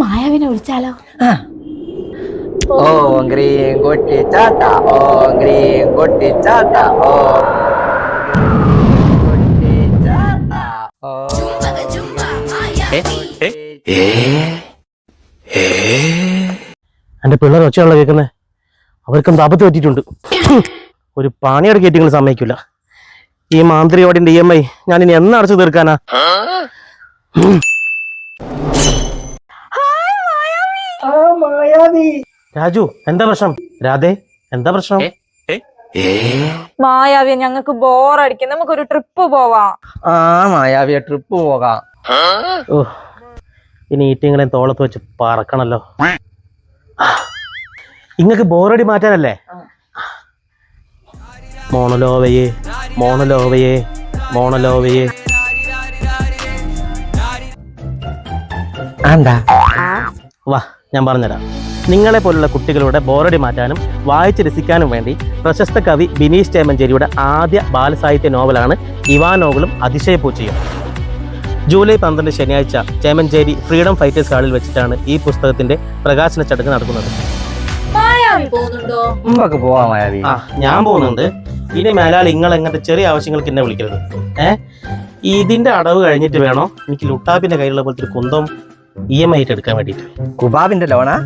മായാവിനെ വിളിച്ചാലോ എന്റെ പിള്ളേർ ഒച്ചയുള്ള കേൾക്കുന്നത് അവർക്കും താപത്ത് പറ്റിയിട്ടുണ്ട് ഒരു പാണിയുടെ കയറ്റിങ്ങൾ സമ്മതിക്കില്ല ഈ മാന്ത്രിയോടിന്റെ ഇ എം ഐ ഞാൻ ഇനി എന്ന് രാജു എന്താ പ്രശ്നം? രാധേ എന്താ പ്രശ്നം? മായാവി ഞങ്ങൾക്ക് ബോറടിക്കും. നമുക്കൊരു ട്രിപ്പ് പോവാം. ആ മായാവിയ ട്രിപ്പ് പോകാം. ഓ ഇനി ഈറ്റിങ്ങളെ തോളത്ത് വെച്ച് പറക്കണല്ലോ. ഇങ്ങക്ക് ബോറടി മാറ്റാനല്ലേ? മോണലോവയെ മോണലോവയെ മോണലോവയെ. ആണ്ടാ. വാ. ഞാൻ പറഞ്ഞുതരാം. നിങ്ങളെ പോലുള്ള കുട്ടികളുടെ ബോറടി മാറ്റാനും വായിച്ച് രസിക്കാനും വേണ്ടി പ്രശസ്ത കവി ബിനീഷ് ചേമഞ്ചേരിയുടെ ആദ്യ ബാലസാഹിത്യ നോവലാണ് ഇവാനോകളും അതിശയപൂച്ചയും. ജൂലൈ പന്ത്രണ്ട് ശനിയാഴ്ച ചേമഞ്ചേരി ഫ്രീഡം ഫൈറ്റേഴ്സ് ഹാളിൽ വെച്ചിട്ടാണ് ഈ പുസ്തകത്തിന്റെ പ്രകാശന ചടങ്ങ് നടക്കുന്നത്. ആ ഞാൻ പോകുന്നുണ്ട്. ഇനി മേലാൽ നിങ്ങൾ എങ്ങനത്തെ ചെറിയ ആവശ്യങ്ങൾക്ക് എന്നെ വിളിക്കരുത്. ഏ? ഇതിന്റെ അടവ് കഴിഞ്ഞിട്ട് വേണോ? എനിക്ക് ലുട്ടാപ്പിന്റെ കയ്യിലുള്ള പോലത്തെ ഒരു കുന്തം ഇ എം ഐ ആയിട്ട് എടുക്കാൻ വേണ്ടിയിട്ട് കുബാബിന്റെ ലോണാ.